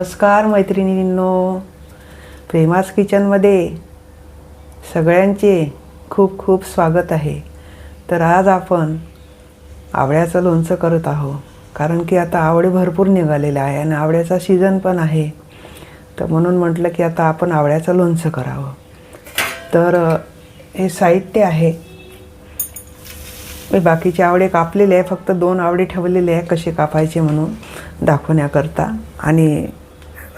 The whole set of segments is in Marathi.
नमस्कार मैत्रिणींनो. प्रेमास किचनमध्ये सगळ्यांचे खूप खूप स्वागत आहे. तर आज आपण आवळ्याचं लोणचं करत आहोत कारण की आता आवळे भरपूर निघालेले आहे आणि आवळ्याचा सीझन पण आहे. तर म्हणून म्हटलं की आता आपण आवळ्याचं लोणचं करावं. तर हे साहित्य आहे. मी बाकीचे आवडे कापलेले आहे. फक्त दोन आवडे ठेवलेले आहे कसे कापायचे म्हणून दाखवण्याकरता. आणि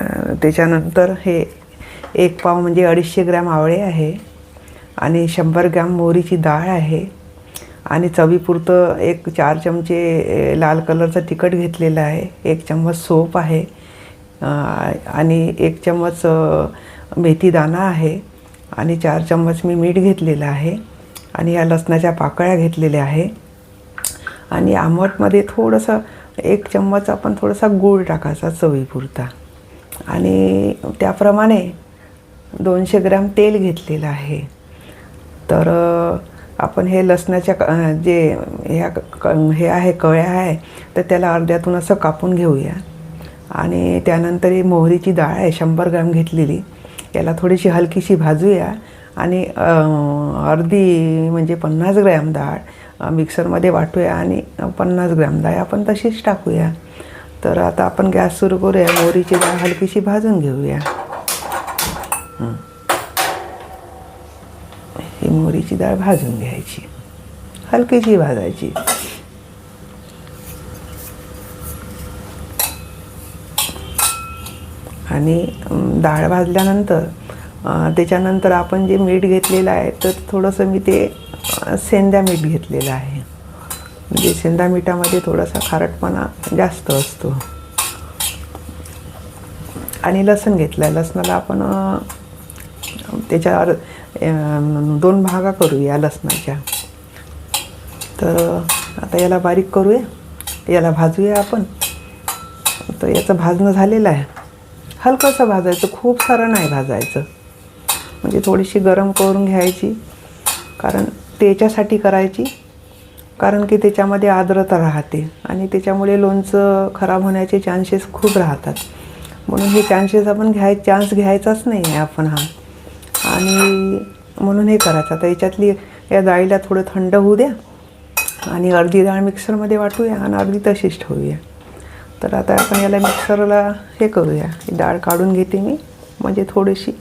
त्याच्यानंतर हे एक पाव म्हणजे अडीचशे ग्रॅम आवळे आहे आणि शंभर ग्रॅम मोहरीची डाळ आहे. आणि चवीपुरतं एक चार चमचे लाल कलरचं तिखट घेतलेलं आहे. एक चम्मच सोप आहे. आणि एक चम्मच मेथी दाणा आहे. आणि चार चम्मच मी मीठ घेतलेलं आहे. आणि या लसणाच्या पाकळ्या घेतलेल्या आहे. आणि आंबटमध्ये थोडंसं एक चम्मच आपण थोडासा गूळ टाकायचा चवीपुरता. आणि त्याप्रमाणे दोनशे ग्रॅम तेल घेतलेलं आहे. तर आपण हे लसणाच्या जे ह्या क- क- हे आहे कळ्या आहे तर त्याला अर्ध्यातून असं कापून घेऊया. आणि त्यानंतर ही मोहरीची डाळ आहे शंभर ग्रॅम घेतलेली. याला थोडीशी हलकीशी भाजूया. आणि अर्धी म्हणजे पन्नास ग्रॅम डाळ मिक्सरमध्ये वाटूया आणि पन्नास ग्रॅम डाळ आपण तशीच टाकूया. तर आता आपण गॅस सुरू करूया. मोहरीची डाळ हलकीशी भाजून घेऊया. ही. मोहरीची डाळ भाजून घ्यायची. हलकीशी भाजायची. आणि डाळ भाजल्यानंतर त्याच्यानंतर आपण जे मीठ घेतलेलं आहे तर थोडंसं मी ते सेंद्या मीठ घेतलेलं आहे. म्हणजे शेंदा मिठामध्ये थोडासा खारटपणा जास्त असतो. आणि लसण घेतलं आहे लसणाला आपण त्याच्यावर दोन भागा करूया लसणाच्या. तर आता याला बारीक करूया. याला भाजूया आपण. तर याचं भाजणं झालेलं आहे. हलकंसं भाजायचं. खूप सारं नाही भाजायचं. म्हणजे थोडीशी गरम करून घ्यायची. कारण त्याच्यासाठी करायची कारण की त्याच्यामध्ये आर्द्रता राहते आणि त्याच्यामुळे लोणचं खराब होण्याचे चान्सेस खूप राहतात. म्हणून हे चान्सेस आपण घ्याय चान्स घ्यायचाच नाही आहे आपण हा. आणि म्हणून हे करायचं. आता याच्यातली या डाळीला थोडं थंड होऊ द्या आणि अर्धी डाळ मिक्सरमध्ये वाटूया आणि अर्धी तशीच ठेवूया. तर आता आपण याला मिक्सरला हे करूया. ही डाळ काढून घेते मी. म्हणजे थोडीशी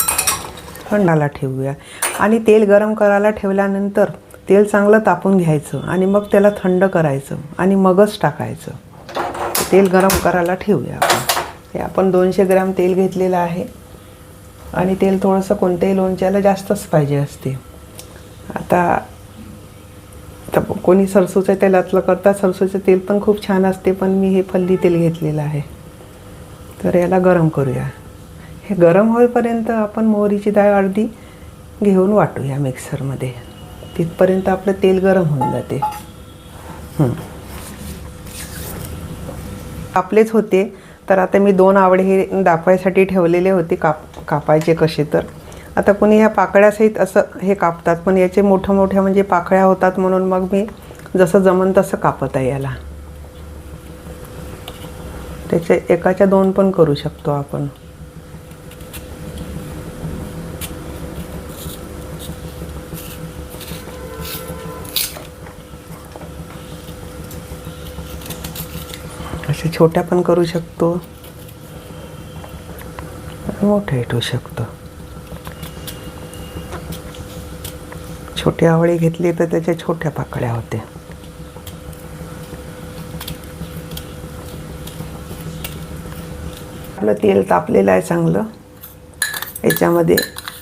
थंडाला ठेवूया. आणि तेल गरम करायला ठेवल्यानंतर तेल चांगलं तापून घ्यायचं आणि मग त्याला थंड करायचं आणि मगच टाकायचं. तेल गरम करायला ठेवूया आपण. हे आपण दोनशे ग्रॅम तेल घेतलेलं आहे. आणि तेल थोडंसं कोणत्याही लोणच्याला जास्तच पाहिजे असते. आता तर कोणी सरसूच्या तेलातलं करता सरसूचं तेल पण खूप छान असते पण मी हे फल्ली तेल घेतलेलं आहे. तर याला गरम करूया. हे गरम होईपर्यंत आपण मोहरीची डाळ अर्धी घेऊन वाटूया मिक्सरमध्ये. तिथपर्यंत आपलं तेल गरम होऊन जाते. कापलेच होते. तर आता मी दोन आवडे हे दाखवायसाठी ठेवलेले होते काप कापायचे कसे तर. आता कोणी ह्या पाकळ्यासहित असं हे कापतात पण याचे मोठ्या मोठ्या म्हणजे पाकळ्या होतात म्हणून मग मी जसं जमन तसं कापत आहे याला. त्याचे एकाच्या दोन पण करू शकतो आपण. असे छोट्या पण करू शकतो. मोठे ठेवू शकतो. छोटी आवळी घेतली तर त्याच्या छोट्या पाकळ्या होत्या. आपलं तेल तापलेलं आहे चांगलं. याच्यामध्ये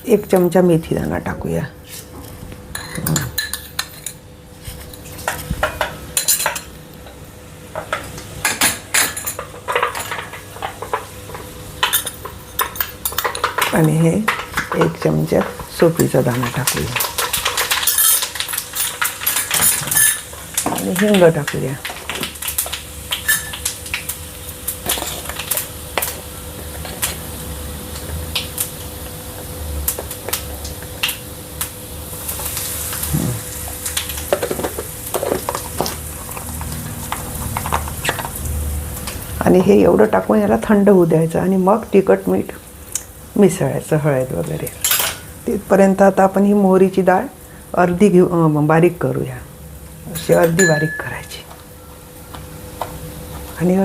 एक चमचा मेथी दाणा टाकूया. आणि हे एक चमचा सोपीचा दाणा टाकूया. आणि हिंग टाकूया. आणि आणि हे एवढं टाकून याला थंड होऊ द्यायचं आणि मग तिखट मीठ मिसळायचं हळद वगैरे. तिथपर्यंत आता आपण ही मोहरीची डाळ अर्धी घेऊ बारीक करूया. अशी अर्धी बारीक करायची. आणि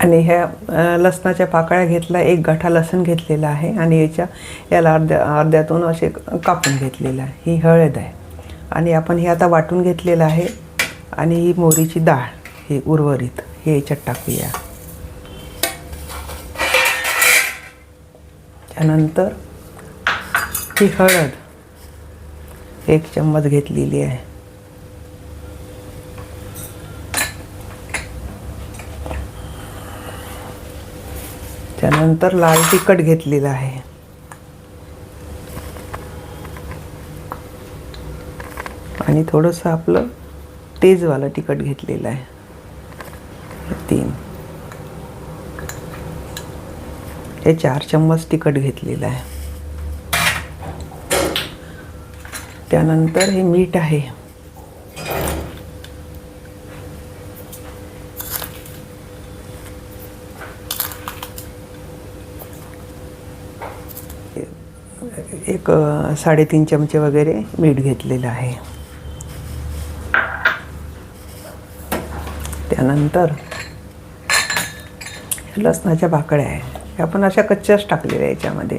आणि ह्या लसणाच्या पाकळ्या घेतला एक गाठा लसण घेतलेला आहे आणि याच्या याला अर्ध्या अर्ध्यातून असे कापून घेतलेलं आहे. ही हळद आहे. आणि आपण हे आता वाटून घेतलेलं आहे आणि ही मोहरीची डाळ. हे उर्वरित हे याच्यात टाकूया. त्यानंतर ही हळद एक चम्मच घेतलेली आहे. त्यानंतर लाल तिखट घेतलेलं आहे. आणि थोडंसं आपलं तेजवालं तिखट घेतलेलं आहे. तीन. हे चार चम्मच तिखट घेतलेलं आहे. त्यानंतर हे मीठ आहे. एक साडेतीन चमचे वगैरे मीठ घेतलेलं आहे. त्यानंतर लसणाच्या भाकड्या आहे ह्या आपण अशा कच्च्याच टाकलेल्या याच्यामध्ये.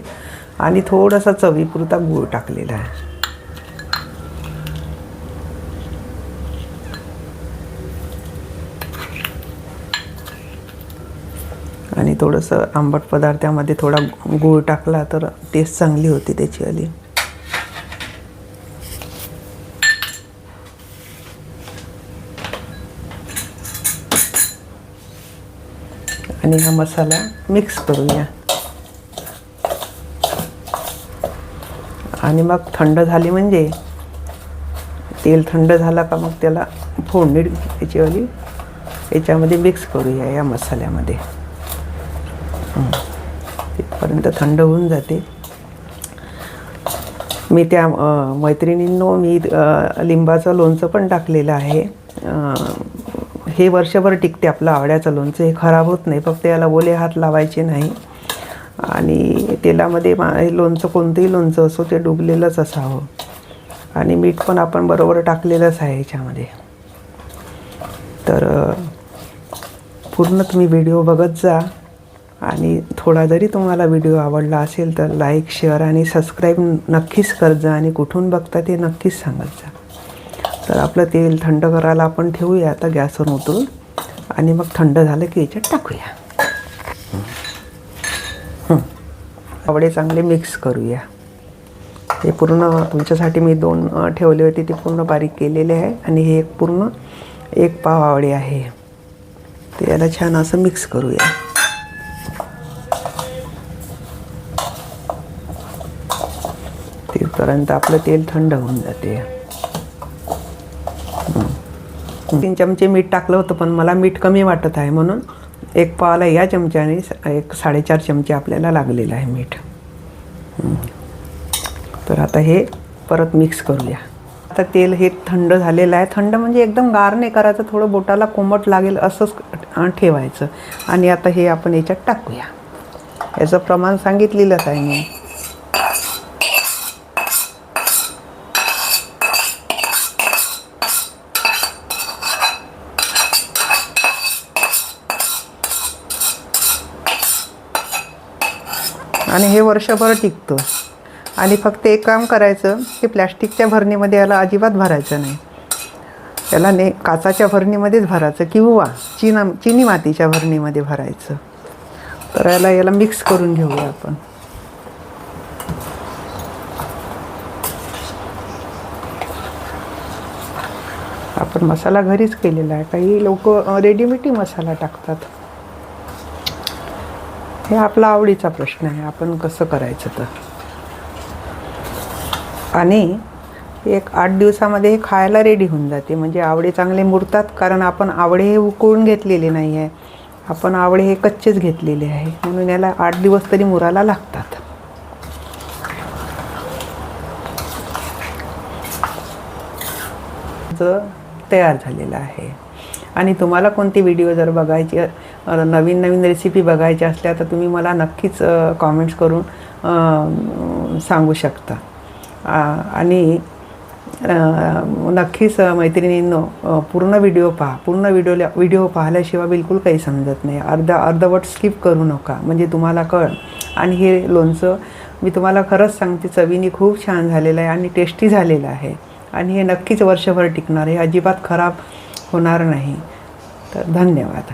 आणि थोडासा चवीपुरता गूळ टाकलेला आहे. आणि थोडंसं आंबट पदार्थामध्ये थोडा गूळ टाकला तर टेस्ट चांगली होती त्याची आली. आणि हा मसाला मिक्स करूया. आणि मग थंड झाली म्हणजे तेल थंड झाला का मग त्याला फोडणी याचीवाली याच्यामध्ये मिक्स करूया या मसाल्यामध्ये. तिथपर्यंत थंड होऊन जाते. मी त्या मैत्रिणींनो मी लिंबाचं लोणचं पण टाकलेलं आहे. हे वर्षभर टिकते आपलं आवड्याचं लोणचं हे खराब होत नाही. फक्त याला ओले हात लावायचे नाही. आणि तेलामध्ये मा हे लोणचं कोणतंही लोणचं असो ते डुबलेलंच असावं. आणि मीठ पण आपण बरोबर टाकलेलंच आहे याच्यामध्ये. तर पूर्ण तुम्ही व्हिडिओ बघत जा. आणि थोडा जरी तुम्हाला व्हिडिओ आवडला असेल तर लाईक शेअर आणि सबस्क्राईब नक्कीच कर जा. आणि कुठून बघता ते नक्कीच सांगत जा. तर आपलं तेल थंड करायला आपण ठेवूया. आता गॅसवर उतरून. आणि मग थंड झालं की याच्यात टाकूया. आवडे चांगले मिक्स करूया. हे पूर्ण तुमच्यासाठी मी दोन ठेवले होते. ते पूर्ण बारीक केलेले आहे. आणि हे एक पूर्ण एक पाव आवडे आहे. ते याला छान असं मिक्स करूया. तिथपर्यंत आपलं तेल थंड होऊन जाते. तीन चमचे मीठ टाकलं होतं पण मला मीठ कमी वाटत आहे म्हणून एक पावाला या चमच्याने एक साडेचार चमचे आपल्याला लागलेलं आहे मीठ. तर आता हे परत मिक्स करूया. आता तेल हे थंड झालेलं आहे. थंड म्हणजे एकदम गार नाही करायचं थोडं बोटाला कोमट लागेल असंच ठेवायचं. आणि आता हे आपण याच्यात टाकूया. याचं प्रमाण सांगितलेलंच आहे मी. आणि हे वर्षभर टिकतं. आणि फक्त एक काम करायचं की प्लॅस्टिकच्या भरणीमध्ये याला अजिबात भरायचं नाही. त्याला ने काचाच्या भरणीमध्येच भरायचं किंवा चिना चिनी मातीच्या भरणीमध्ये भरायचं. तर याला याला मिक्स करून घेऊया आपण. आपण मसाला घरीच केलेला आहे. काही लोक रेडीमेडी मसाला टाकतात. हे आपला आवडीचा प्रश्न आहे. आपण कसं करायचं तर? आणि एक आठ दिवसामध्ये हे खायला रेडी होऊन जाते. म्हणजे आवडे चांगले मुरतात कारण आपण आवडे हे उकळून घेतलेले नाही आहे आपण आवडे हे कच्चेच घेतलेले आहे. म्हणून याला आठ दिवस तरी मुराला लागतात. तयार झालेलं आहे. आणि तुम्हाला कोणती व्हिडिओ जर बघायची नवीन नवीन रेसिपी बघायच्या असल्या तर तुम्ही मला नक्कीच कॉमेंट्स करून सांगू शकता. आणि नक्कीच मैत्रिणींनो पूर्ण व्हिडिओ पहा. पूर्ण व्हिडिओ व्हिडिओ पाहिल्याशिवाय बिलकुल काही समजत नाही. अर्धा अर्धवट स्किप करू नका. म्हणजे तुम्हाला कळ. आणि हे लोणचं मी तुम्हाला खरंच सांगते चवीने खूप छान झालेलं आहे आणि टेस्टी झालेलं आहे. आणि हे नक्कीच वर्षभर टिकणार आहे. अजिबात खराब होणार नाही. तर धन्यवाद.